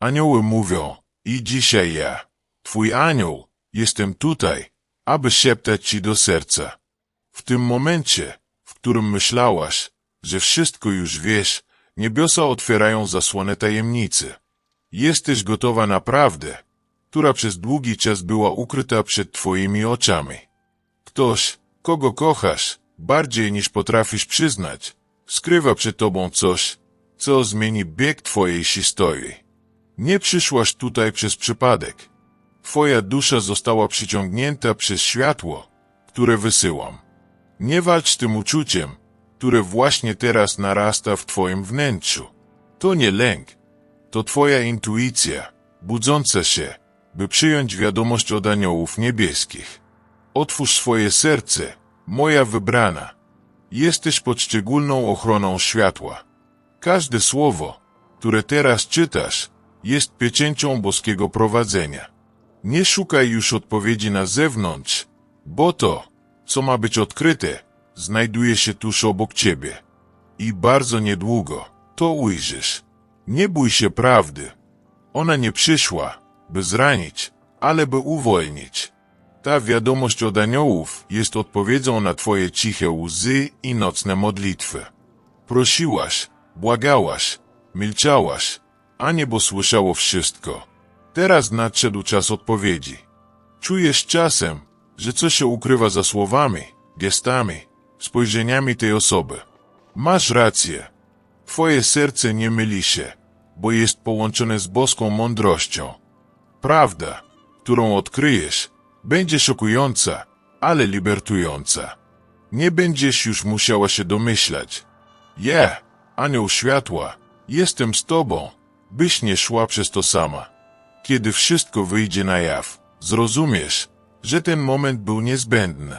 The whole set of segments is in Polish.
Anioły mówią, i dzisiaj ja, twój anioł, jestem tutaj, aby szeptać ci do serca. W tym momencie, w którym myślałaś, że wszystko już wiesz, niebiosa otwierają zasłonę tajemnicy. Jesteś gotowa na prawdę, która przez długi czas była ukryta przed twoimi oczami. Ktoś, kogo kochasz, bardziej niż potrafisz przyznać, skrywa przed tobą coś, co zmieni bieg twojej historii. Nie przyszłaś tutaj przez przypadek. Twoja dusza została przyciągnięta przez światło, które wysyłam. Nie walcz z tym uczuciem, które właśnie teraz narasta w twoim wnętrzu. To nie lęk, to twoja intuicja, budząca się, by przyjąć wiadomość od aniołów niebieskich. Otwórz swoje serce, moja wybrana. Jesteś pod szczególną ochroną światła. Każde słowo, które teraz czytasz, jest pieczęcią boskiego prowadzenia. Nie szukaj już odpowiedzi na zewnątrz, bo to, co ma być odkryte, znajduje się tuż obok ciebie. I bardzo niedługo to ujrzysz. Nie bój się prawdy. Ona nie przyszła, by zranić, ale by uwolnić. Ta wiadomość od aniołów jest odpowiedzią na twoje ciche łzy i nocne modlitwy. Prosiłaś, błagałaś, milczałaś, a niebo słyszało wszystko. Teraz nadszedł czas odpowiedzi. Czujesz czasem, że coś się ukrywa za słowami, gestami, spojrzeniami tej osoby. Masz rację. Twoje serce nie myli się, bo jest połączone z boską mądrością. Prawda, którą odkryjesz, będzie szokująca, ale libertująca. Nie będziesz już musiała się domyślać. Ja, anioł światła, jestem z tobą, byś nie szła przez to sama. Kiedy wszystko wyjdzie na jaw, zrozumiesz, że ten moment był niezbędny.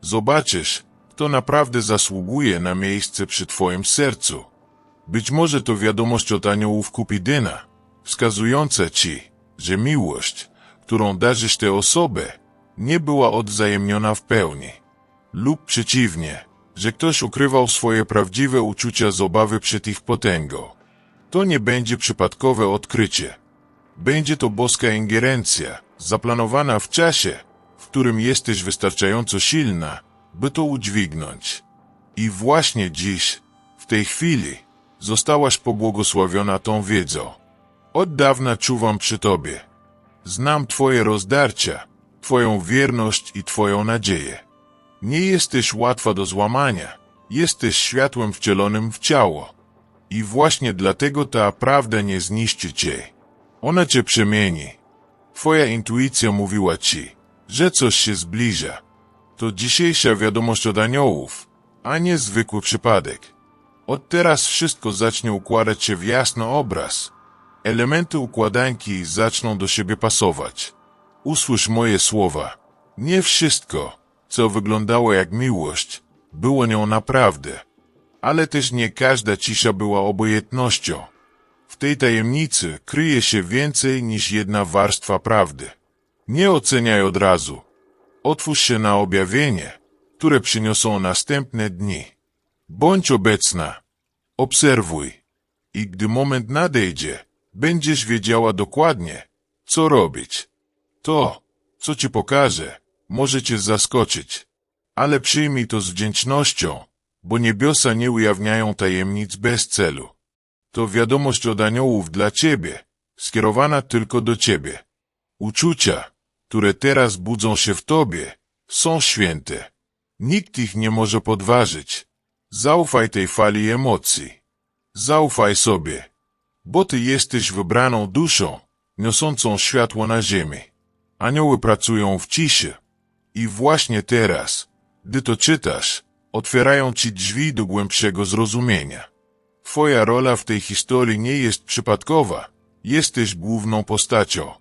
Zobaczysz, kto naprawdę zasługuje na miejsce przy twoim sercu. Być może to wiadomość od aniołów Kupidyna, wskazująca ci, że miłość, którą darzysz tę osobę, nie była odwzajemniona w pełni. Lub przeciwnie, że ktoś ukrywał swoje prawdziwe uczucia z obawy przed ich potęgą. To nie będzie przypadkowe odkrycie. Będzie to boska ingerencja, zaplanowana w czasie, w którym jesteś wystarczająco silna, by to udźwignąć. I właśnie dziś, w tej chwili, zostałaś pobłogosławiona tą wiedzą. Od dawna czuwam przy Tobie. Znam Twoje rozdarcia, Twoją wierność i Twoją nadzieję. Nie jesteś łatwa do złamania. Jesteś światłem wcielonym w ciało. I właśnie dlatego ta prawda nie zniszczy Cię. Ona Cię przemieni. Twoja intuicja mówiła Ci, że coś się zbliża. To dzisiejsza wiadomość od aniołów, a nie zwykły przypadek. Od teraz wszystko zacznie układać się w jasny obraz. Elementy układanki zaczną do siebie pasować. Usłysz moje słowa. Nie wszystko, co wyglądało jak miłość, było nią naprawdę. Ale też nie każda cisza była obojętnością. W tej tajemnicy kryje się więcej niż jedna warstwa prawdy. Nie oceniaj od razu. Otwórz się na objawienie, które przyniosą następne dni. Bądź obecna. Obserwuj. I gdy moment nadejdzie, będziesz wiedziała dokładnie, co robić. To, co ci pokażę, może cię zaskoczyć. Ale przyjmij to z wdzięcznością, bo niebiosa nie ujawniają tajemnic bez celu. To wiadomość od aniołów dla ciebie, skierowana tylko do ciebie. Uczucia, które teraz budzą się w tobie, są święte. Nikt ich nie może podważyć. Zaufaj tej fali emocji. Zaufaj sobie, bo ty jesteś wybraną duszą, niosącą światło na ziemi. Anioły pracują w ciszy. I właśnie teraz, gdy to czytasz, otwierają ci drzwi do głębszego zrozumienia. Twoja rola w tej historii nie jest przypadkowa. Jesteś główną postacią.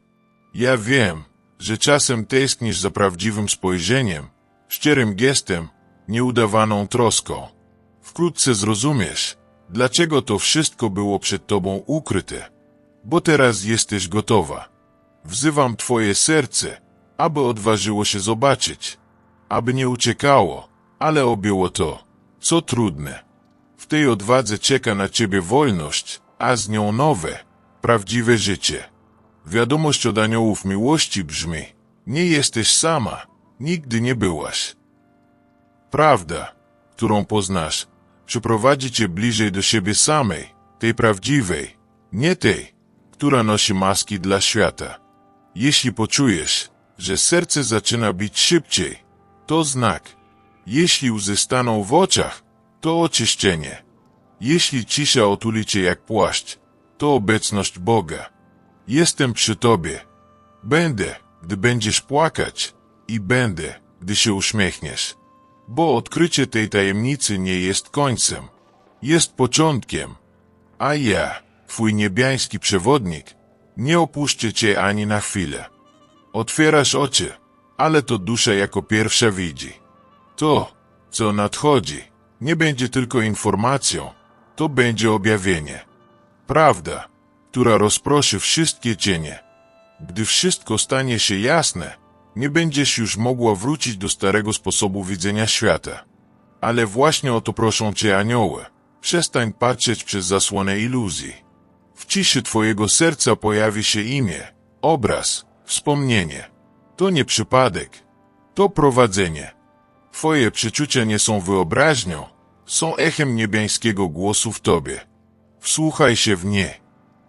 Ja wiem, że czasem tęsknisz za prawdziwym spojrzeniem, szczerym gestem, nieudawaną troską. Wkrótce zrozumiesz, dlaczego to wszystko było przed tobą ukryte. Bo teraz jesteś gotowa. Wzywam twoje serce, aby odważyło się zobaczyć, aby nie uciekało, ale objęło to, co trudne. W tej odwadze czeka na ciebie wolność, a z nią nowe, prawdziwe życie. Wiadomość od aniołów miłości brzmi: Nie jesteś sama, nigdy nie byłaś. Prawda, którą poznasz, przyprowadzi cię bliżej do siebie samej, tej prawdziwej, nie tej, która nosi maski dla świata. Jeśli poczujesz, że serce zaczyna bić szybciej, to znak. Jeśli łzy staną w oczach, to oczyszczenie. Jeśli cisza otuli cię jak płaszcz, to obecność Boga. Jestem przy tobie. Będę, gdy będziesz płakać i będę, gdy się uśmiechniesz. Bo odkrycie tej tajemnicy nie jest końcem, jest początkiem. A ja, twój niebiański przewodnik, nie opuszczę cię ani na chwilę. Otwierasz oczy, ale to dusza jako pierwsza widzi. To, co nadchodzi, nie będzie tylko informacją, to będzie objawienie. Prawda, która rozproszy wszystkie cienie. Gdy wszystko stanie się jasne, nie będziesz już mogła wrócić do starego sposobu widzenia świata. Ale właśnie o to proszą cię anioły. Przestań patrzeć przez zasłonę iluzji. W ciszy twojego serca pojawi się imię, obraz, wspomnienie. To nie przypadek, to prowadzenie. Twoje przeczucia nie są wyobraźnią, są echem niebiańskiego głosu w tobie. Wsłuchaj się w nie.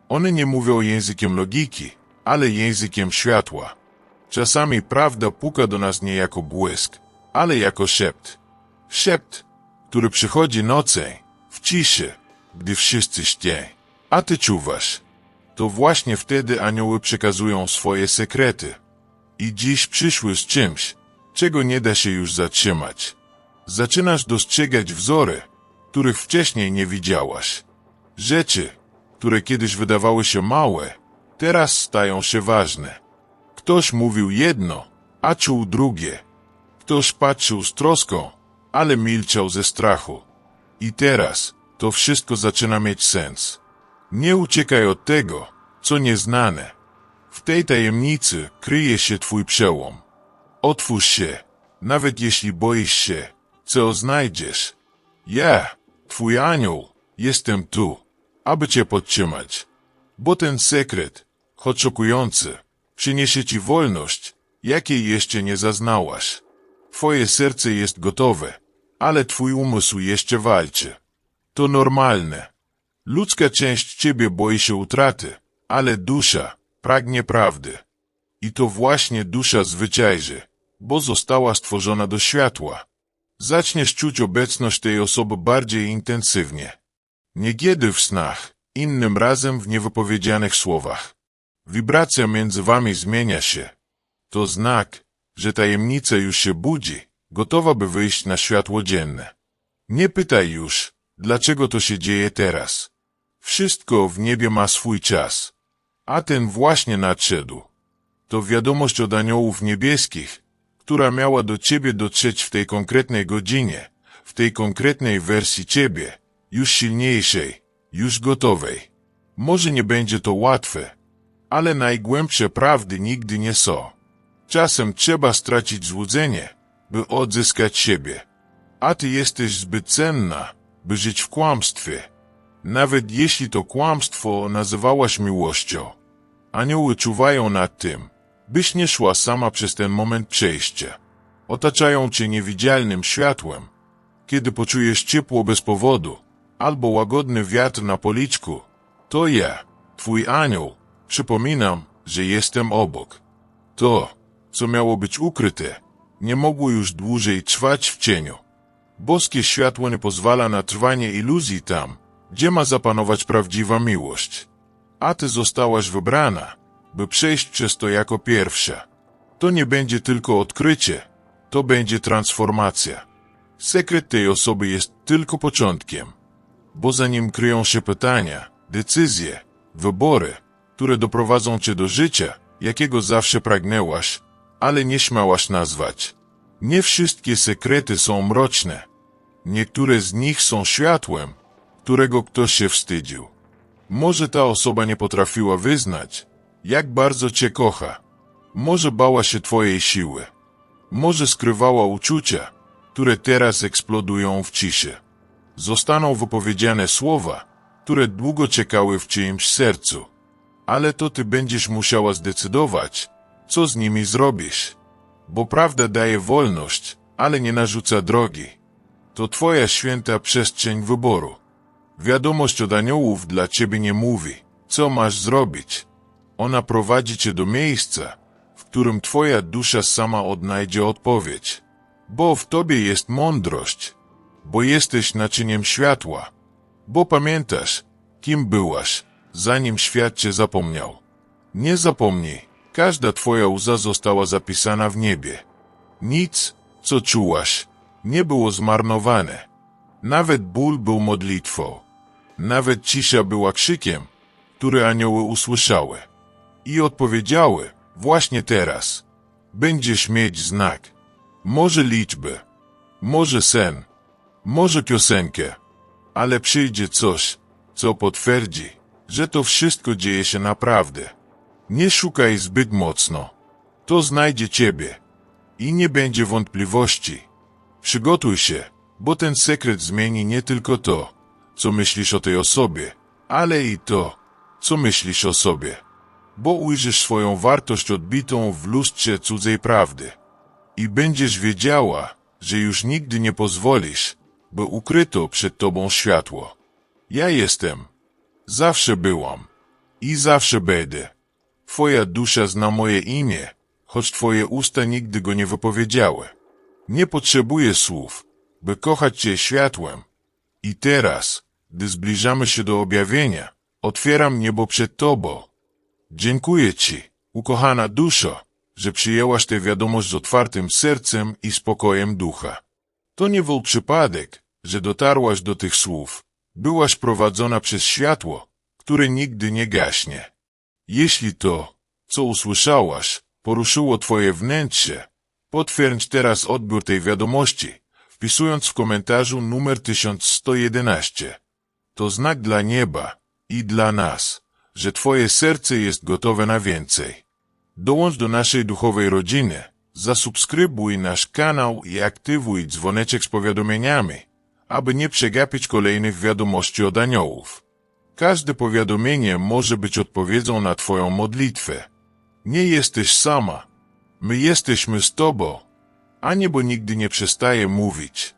One nie mówią językiem logiki, ale językiem światła. Czasami prawda puka do nas nie jako błysk, ale jako szept. Szept, który przychodzi nocą, w ciszy, gdy wszyscy śpią, a ty czuwasz. To właśnie wtedy anioły przekazują swoje sekrety. I dziś przyszły z czymś, czego nie da się już zatrzymać. Zaczynasz dostrzegać wzory, których wcześniej nie widziałaś. Rzeczy, które kiedyś wydawały się małe, teraz stają się ważne. Ktoś mówił jedno, a czuł drugie. Ktoś patrzył z troską, ale milczał ze strachu. I teraz to wszystko zaczyna mieć sens. Nie uciekaj od tego, co nieznane. W tej tajemnicy kryje się twój przełom. Otwórz się, nawet jeśli boisz się, co znajdziesz. Ja, twój anioł, jestem tu, aby cię podtrzymać. Bo ten sekret, choć szokujący, przyniesie ci wolność, jakiej jeszcze nie zaznałaś. Twoje serce jest gotowe, ale twój umysł jeszcze walczy. To normalne. Ludzka część ciebie boi się utraty, ale dusza pragnie prawdy. I to właśnie dusza zwycięży, bo została stworzona do światła. Zaczniesz czuć obecność tej osoby bardziej intensywnie. Niekiedy w snach, innym razem w niewypowiedzianych słowach. Wibracja między wami zmienia się. To znak, że tajemnica już się budzi, gotowa by wyjść na światło dzienne. Nie pytaj już, dlaczego to się dzieje teraz. Wszystko w niebie ma swój czas, a ten właśnie nadszedł. To wiadomość od aniołów niebieskich, która miała do ciebie dotrzeć w tej konkretnej godzinie, w tej konkretnej wersji ciebie, już silniejszej, już gotowej. Może nie będzie to łatwe, ale najgłębsze prawdy nigdy nie są. Czasem trzeba stracić złudzenie, by odzyskać siebie. A ty jesteś zbyt cenna, by żyć w kłamstwie. Nawet jeśli to kłamstwo nazywałaś miłością. Anioły czuwają nad tym, byś nie szła sama przez ten moment przejścia. Otaczają cię niewidzialnym światłem. Kiedy poczujesz ciepło bez powodu, albo łagodny wiatr na policzku, to ja, twój anioł, Przypominam, że jestem obok. To, co miało być ukryte, nie mogło już dłużej trwać w cieniu. Boskie światło nie pozwala na trwanie iluzji tam, gdzie ma zapanować prawdziwa miłość. A ty zostałaś wybrana, by przejść przez to jako pierwsza. To nie będzie tylko odkrycie, to będzie transformacja. Sekret tej osoby jest tylko początkiem, bo za nim kryją się pytania, decyzje, wybory, które doprowadzą cię do życia, jakiego zawsze pragnęłaś, ale nie śmiałaś nazwać. Nie wszystkie sekrety są mroczne. Niektóre z nich są światłem, którego ktoś się wstydził. Może ta osoba nie potrafiła wyznać, jak bardzo cię kocha. Może bała się twojej siły. Może skrywała uczucia, które teraz eksplodują w ciszy. Zostaną wypowiedziane słowa, które długo czekały w czyimś sercu. ale to ty będziesz musiała zdecydować, co z nimi zrobisz. Bo prawda daje wolność, ale nie narzuca drogi. To twoja święta przestrzeń wyboru. Wiadomość od aniołów dla ciebie nie mówi, co masz zrobić. Ona prowadzi cię do miejsca, w którym twoja dusza sama odnajdzie odpowiedź. Bo w tobie jest mądrość, bo jesteś naczyniem światła, bo pamiętasz, kim byłaś, zanim świat cię zapomniał. Nie zapomnij, każda twoja łza została zapisana w niebie. Nic, co czułaś, nie było zmarnowane. Nawet ból był modlitwą. Nawet cisza była krzykiem, który anioły usłyszały. I odpowiedziały, właśnie teraz. Będziesz mieć znak. Może liczby, może sen, może piosenkę, ale przyjdzie coś, co potwierdzi, że to wszystko dzieje się naprawdę. Nie szukaj zbyt mocno. To znajdzie ciebie. I nie będzie wątpliwości. Przygotuj się, bo ten sekret zmieni nie tylko to, co myślisz o tej osobie, ale i to, co myślisz o sobie. Bo ujrzysz swoją wartość odbitą w lustrze cudzej prawdy. I będziesz wiedziała, że już nigdy nie pozwolisz, by ukryto przed tobą światło. Ja jestem. Zawsze byłam. I zawsze będę. Twoja dusza zna moje imię, choć twoje usta nigdy go nie wypowiedziały. Nie potrzebuję słów, by kochać cię światłem. I teraz, gdy zbliżamy się do objawienia, otwieram niebo przed tobą. Dziękuję ci, ukochana duszo, że przyjęłaś tę wiadomość z otwartym sercem i spokojem ducha. To nie był przypadek, że dotarłaś do tych słów. Byłaś prowadzona przez światło, które nigdy nie gaśnie. Jeśli to, co usłyszałaś, poruszyło twoje wnętrze, potwierdź teraz odbiór tej wiadomości, wpisując w komentarzu numer 1111. To znak dla nieba i dla nas, że twoje serce jest gotowe na więcej. Dołącz do naszej duchowej rodziny, zasubskrybuj nasz kanał i aktywuj dzwoneczek z powiadomieniami, aby nie przegapić kolejnych wiadomości od aniołów. Każde powiadomienie może być odpowiedzią na Twoją modlitwę. Nie jesteś sama. My jesteśmy z Tobą, a niebo nigdy nie przestaje mówić.